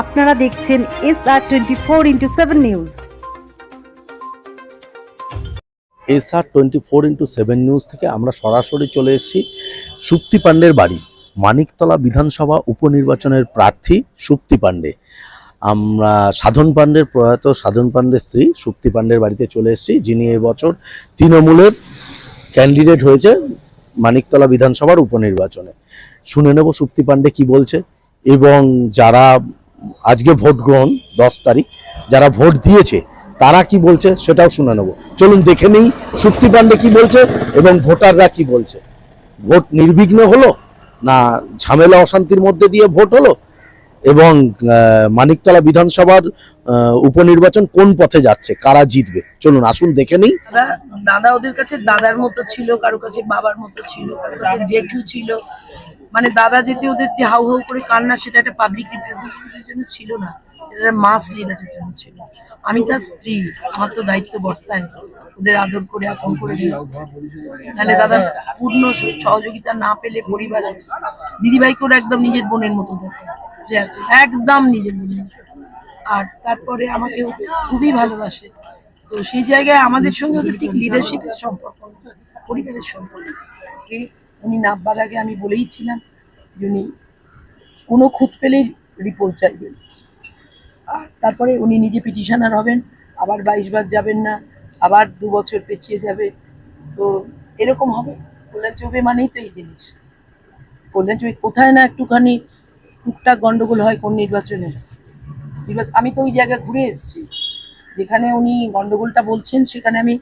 আপনারা দেখছেন S R twenty four into seven news S R twenty four into seven news থেকে আমরা সরাসরি চলে এসেছি সুপ্তি পাণ্ডের বাড়ি, মানিকতলা বিধানসভা উপনির্বাচনের প্রার্থী সুপ্তি পাণ্ডে। আমরা সাধন পাণ্ডের প্রয়াত সাধন পাণ্ডের স্ত্রী সুপ্তি পাণ্ডের বাড়িতে চলে এসেছি, যিনি এবছর তৃণমূলের ক্যান্ডিডেট হয়েছে মানিকতলা বিধানসভার উপনির্বাচনে। শুনে নেব সুপ্তি পাণ্ডে কি বলছে এবং যারা আজকে ভোট গ্রহণ দশ তারিখ, যারা ভোট দিয়েছে, তারা কি বলছে সেটাও শুনে নেব। চলুন দেখে নেই সুপ্তি পাণ্ডে কি বলছে এবং ভোটাররা কি বলছে। ভোট নির্বিঘ্ন হলো না ঝামেলা অশান্তির মধ্যে দিয়ে ভোট হলো? এবং মানিকতলা বিধানসভার উপনির্বাচন কোন পথে যাচ্ছে? কারা জিতবে? চলুন আসুন দেখে নেই। দাদা ওদের কাছে দাদার মতো ছিল, কারও কাছে বাবার মতো ছিল, কারও কাছে ছিল। মানে দাদা যেতে ওদের যে হাউ হাউ করে কান্না, সেটা একটা পাবলিক জন্য ছিল না। এটা মাস লিডারের জন্য ছিল। আমি তার স্ত্রী, আমার তো দায়িত্ব বর্তায়। ওদের আদর করে, আপন করে দিই তাহলে দাদা, পূর্ণ সহযোগিতা না পেলে পরিবারে দিদিভাইকে ওরা একদম নিজের বোনের মতো দেখে। একদম নিজের বোনের। আর তারপরে আমাকে খুবই ভালোবাসে। তো সেই জায়গায় আমাদের সঙ্গে ওদের ঠিক লিডারশিপের সম্পর্ক, পরিবারের সম্পর্ক। উনি নামবার আগে আমি বলেইছিলাম যে উনি কোনো খুঁত পেলেই রিপোর্ট চাইবেন। আর তারপরে উনি নিজে পিটিশনার হবেন, আবার বাইশ বার যাবেন না, আবার দু বছর পেছিয়ে যাবে। তো এরকম হবে। কল্যাণ চৌবে মানেই তো এই জিনিস। কল্যাণ চৌবে কোথায় না একটুখানি টুকটাক গন্ডগোল হয় কোন নির্বাচনে? নির্বাচন আমি তো ওই জায়গায় ঘুরে এসেছি। যেখানে উনি গন্ডগোলটা বলছেন, সেখানে আমি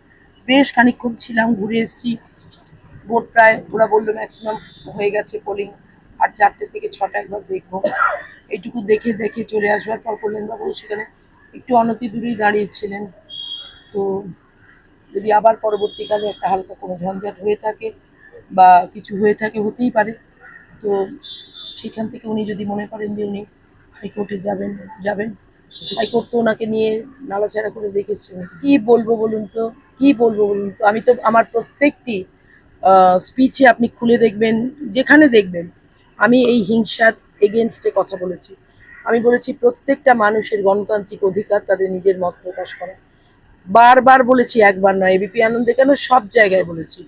বেশ খানিকক্ষণ ছিলাম, ঘুরে এসেছি। ভোট প্রায়, ওরা বলল ম্যাক্সিমাম হয়ে গেছে পোলিং আর চারটে থেকে ছটা একবার দেখব। এইটুকু দেখে দেখে চলে আসবার পর কল্যাণবাবু সেখানে একটু অনতি দূরেই দাঁড়িয়েছিলেন। তো যদি আবার পরবর্তীকালে একটা হালকা কোনো ঝঞ্ঝাট হয়ে থাকে বা কিছু হয়ে থাকে, হতেই পারে। তো সেখান থেকে উনি যদি মনে করেন যে উনি হাইকোর্টে যাবেন যাবেন, হাইকোর্ট তো ওনাকে নিয়ে নাড়াচাড়া করে দেখেছে। কি বলব বলুন তো? কি বলব বলুন তো? আমি তো, আমার প্রত্যেকটি স্পিচে আপনি খুলে দেখবেন, যেখানে দেখবেন। আমি এই হিংসার এগেনস্টে কথা বলেছি। আমি বলেছি, প্রত্যেকটা মানুষের গণতান্ত্রিক অধিকার তাদের নিজের মত প্রকাশ করা। বারবার বলেছি, একবার নয় এবিপি আনন্দে কেন সব জায়গায় বলেছি।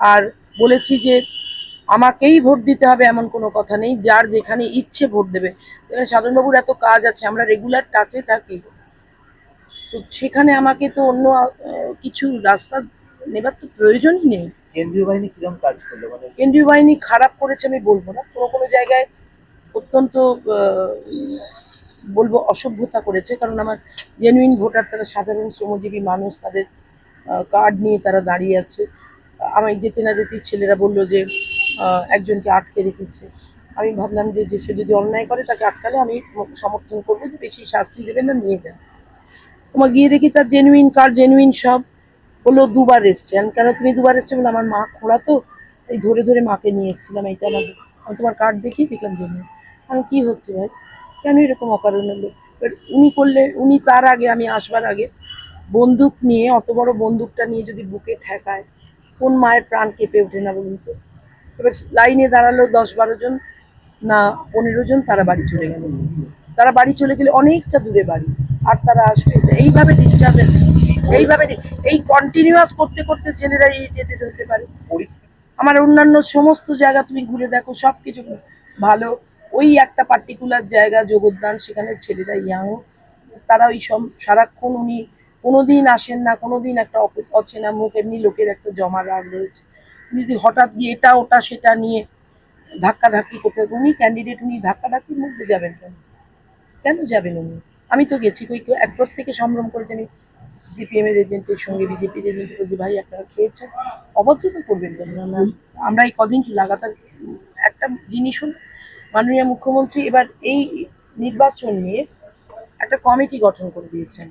আর বলেছি যে, আমাকেই ভোট দিতে হবে এমন কোনো কথা নেই, যার যেখানে ইচ্ছে ভোট দেবে। এখানে সাধনবাবুর এত কাজ আছে, আমরা রেগুলার টাচে থাকি। তো সেখানে আমাকে তো অন্য কিছু রাস্তা নেবার তো প্রয়োজনই নেই। কেন্দ্রীয় বাহিনী কীরকম কাজ করল? মানে কেন্দ্রীয় বাহিনী খারাপ করেছে আমি বলব না। কোনো কোনো জায়গায় অত্যন্ত বলব অসভ্যতা করেছে। কারণ আমার জেনুইন ভোটার তারা সাধারণ শ্রমজীবী মানুষ তাদের কার্ড নিয়ে তারা দাঁড়িয়ে আছে। আমি যেতে না যেতেই ছেলেরা বলল যে একজনকে আটকে রেখেছে। আমি ভাবলাম যে সে যদি অন্যায় করে তাকে আটকালে আমি সমর্থন করব যে বেশি শাস্তি দেবেন না নিয়ে যান। তোমার গিয়ে দেখি তার জেনুইন কার্ড জেনুইন সব। বলল, দুবার এসছে। কেন তুমি দুবার এসছে? বলে আমার মা খোঁড়া তো, এই ধরে ধরে মাকে নিয়ে এসেছিলাম, এইটা আমার, আমি তোমার কার্ড দেখি দেখলাম জেনুইন আমি, কি হচ্ছে ভাই? কেন এরকম অকারণ হলো উনি করলে, উনি তার আগে, আমি আসবার আগে বন্দুক নিয়ে, অত বড় বন্দুকটা নিয়ে যদি বুকে ঠেকায়, কোন মায়ের প্রাণ কেঁপে ওঠে না বলুন তো? এবার লাইনে দাঁড়াল দশ বারো জন, না পনেরো জন, তারা বাড়ি চলে গেল। তারা বাড়ি চলে গেলে অনেকটা দূরে বাড়ি। আর তারা আসবে। এইভাবে ডিস্টার্বেন্স এইভাবে এই কন্টিনিউয়াস করতে করতে ছেলেরা ইরিটেটেড হতে পারে। আমার অন্যান্য সমস্ত জায়গা তুমি ঘুরে দেখো সব কিছু ভালো। ওই একটা পার্টিকুলার জায়গা যোগদান সেখানে ছেলেরা ইয়াং তারা ওই সব সারাক্ষণ উনি কোনোদিন আসেন না কোনোদিন একটা অচেনা মুখ এমনি লোকের একটা জমা রাগ রয়েছে। উনি যদি হঠাৎ গিয়ে এটা ওটা সেটা নিয়ে ধাক্কাধাক্কি করতে উনি ক্যান্ডিডেট উনি ধাক্কাধাক্কির মধ্যে যাবেন কেন? কেন যাবেন উনি? আমি তো গেছি, কই কেউ- এক প্রত্যেকে সম্ভ্রম করেছে আমি সিপিএম এর এজেন্টের সঙ্গে বিজেপির এজেন্ট বলছি ভাই আপনারা খেয়েছেন অবশ্যই করবেন কেন? আমরা এই কদিন লাগাতার একটা জিনিস জিনিসও মাননীয় মুখ্যমন্ত্রী এবার এই নির্বাচন নিয়ে একটা কমিটি গঠন করে দিয়েছেন।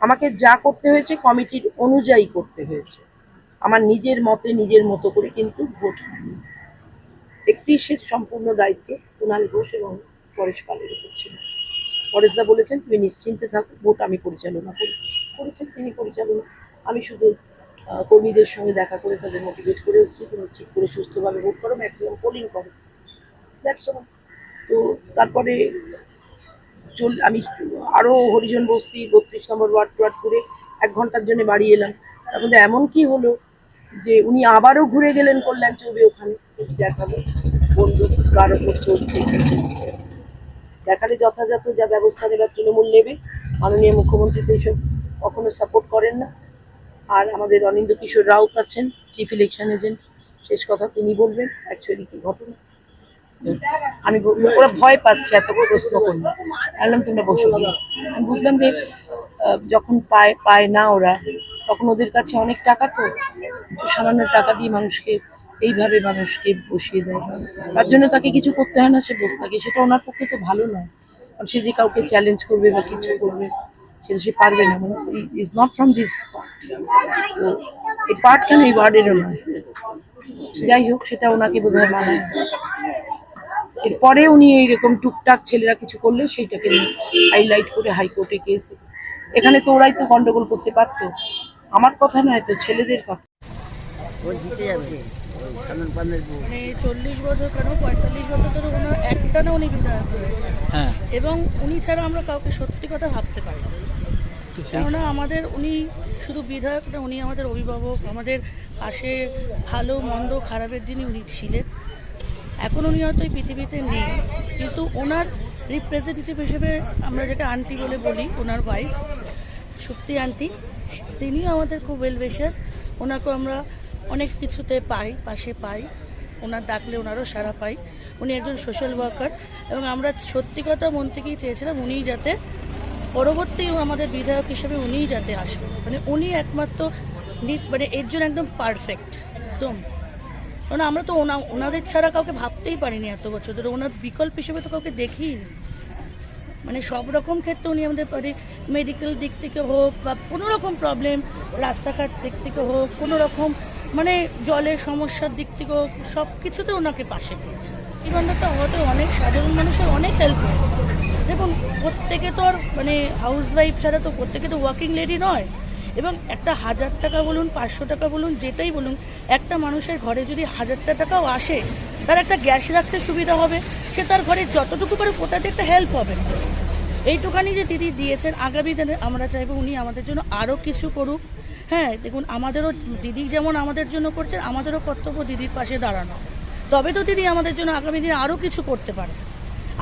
আমাকে যা করতে হয়েছে, কমিটির অনুযায়ী করতে হয়েছে। আমার নিজের মতে, নিজের মতো করে কিন্তু ভোট একত্রিশের সম্পূর্ণ দায়িত্ব কুণাল ঘোষ এবং পরেশ পালের উপর ছিল। পরেশদা বলেছেন, তুমি নিশ্চিন্তে থাকো, ভোট আমি পরিচালনা করি। করেছেন তিনি পরিচালনা। আমি শুধু কর্মীদের সঙ্গে দেখা করে তাদের মোটিভেট করে এসেছি তুমি ঠিক করে সুস্থভাবে ভোট করো ম্যাক্সিমাম পোলিং করো। দ্যাটস তো তারপরে চল, আমি আরও হরিজন বস্তি, বত্রিশ নম্বর ওয়ার্ড ওয়ার্ড করে এক ঘণ্টার জন্য বাড়ি এলাম। তার মধ্যে এমন কি হলো যে উনি আবারও ঘুরে গেলেন কল্যাণ চৌবে ওখানে। দেখাল বন্ধু, কার ওপর চলছে কি চলছে। দেখালে যথাযথ যা ব্যবস্থা নেবার তৃণমূল নেবে। মাননীয় মুখ্যমন্ত্রী তো এইসব কখনো সাপোর্ট করেন না। আর আমাদের অনিন্দ কিশোর রাউত আছেন চিফ ইলেকশন এজেন্ট শেষ কথা তিনি বলবেন অ্যাকচুয়ালি কি ঘটনা? আমি ওরা ভয় পাচ্ছে এত প্রশ্ন করল। বললাম, তোমরা বসো। আমি বুঝলাম যে যখন পায় পায় না ওরা, তখন ওদের কাছে অনেক টাকা তো, সামান্য টাকা দিয়ে মানুষকে এইভাবে মানুষকে বসিয়ে দেয়। তার জন্য তাকে কিছু করতে হয় না, সে বসে থাকে। সেটা ওনার পক্ষে তো ভালো নয়। কারণ সে যে কাউকে চ্যালেঞ্জ করবে বা কিছু করবে, সেটা সে পারবে না। মানে is not from this part তো এই পার্ট কেন এই ওয়ার্ডেরও নয়। যাই হোক, সেটা ওনাকে বোধহয় মানায় এরপরে উনি এইরকম টুকটাক ছেলেরা কিছু করলে সেইটাকে হাইলাইট করে হাইকোর্টে কেস এখানে তো ওরাই তো গন্ডগোল করতে পারতো। আমার কথা নয় তো, ছেলেদের কথা। মানে চল্লিশ বছর কেন? পঁয়তাল্লিশ বছর ধরে ওনার একটানা উনি বিধায়ক রয়েছেন। হ্যাঁ। এবং উনি ছাড়া আমরা কাউকে সত্যি কথা ভাবতে পারি কেননা আমাদের উনি শুধু বিধায়ক না উনি আমাদের অভিভাবক আমাদের পাশে ভালো মন্দ খারাপের দিনই উনি ছিলেন। এখন উনি হয়তো এই পৃথিবীতে নেই। কিন্তু ওনার রিপ্রেজেন্টেটিভ হিসেবে আমরা যেটা আন্টি বলে বলি ওনার ওয়াইফ সত্যি আন্টি তিনিও আমাদের খুব ওয়েল বেশার ওনাকেও আমরা অনেক কিছুতে পাই, পাশে পাই। ওনার ডাকলে ওনারও সাড়া পাই। উনি একজন সোশ্যাল ওয়ার্কার এবং আমরা সত্যি কথা মন থেকেই চেয়েছিলাম উনিই যাতে পরবর্তী আমাদের বিধায়ক হিসেবে উনিই যাতে আসবেন মানে উনি একমাত্র মানে এর জন্য একদম পারফেক্ট একদম। কারণ আমরা তো ওনা, ওনাদের ছাড়া কাউকে ভাবতেই পারিনি এত বছর ধরে। ওনার বিকল্প হিসেবে তো কাউকে দেখিই মানে সব রকম ক্ষেত্রে উনি আমাদের মানে মেডিকেল দিক থেকে হোক বা কোনো রকম প্রবলেম রাস্তাঘাট দিক থেকে হোক, কোনো রকম মানে জলের সমস্যার দিক থেকে হোক সব কিছুতে ওনাকে পাশে পেয়েছে। এই বান্ধাটা হওয়াতে অনেক সাধারণ মানুষের অনেক হেল্প হয়েছে। দেখুন, প্রত্যেকে তো আর মানে হাউস ওয়াইফ ছাড়া তো প্রত্যেকে তো ওয়ার্কিং লেডি নয়। এবং একটা হাজার টাকা বলুন, পাঁচশো টাকা বলুন, যেটাই বলুন, একটা মানুষের ঘরে যদি হাজারটা টাকাও আসে, তার একটা গ্যাস রাখতে সুবিধা হবে। সে তার ঘরে যতটুকু পারে কোথাতে একটা হেল্প হবে। এইটুখানি যে দিদি দিয়েছেন, আগামী দিনে আমরা চাইব উনি আমাদের জন্য আরও কিছু করুক। হ্যাঁ দেখুন আমাদেরও দিদি যেমন আমাদের জন্য করছেন আমাদেরও কর্তব্য দিদির পাশে দাঁড়ানো। তবে তো দিদি আমাদের জন্য আগামী দিনে আরও কিছু করতে পারে।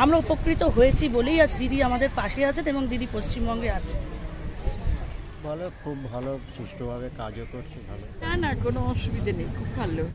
আমরা উপকৃত হয়েছি বলেই আজ দিদি আমাদের পাশে আছেন এবং দিদি পশ্চিমবঙ্গে আছে ভালো খুব ভালো সুষ্ঠুভাবে কাজও করছে ভালো। না না কোনো অসুবিধে নেই খুব ভালো।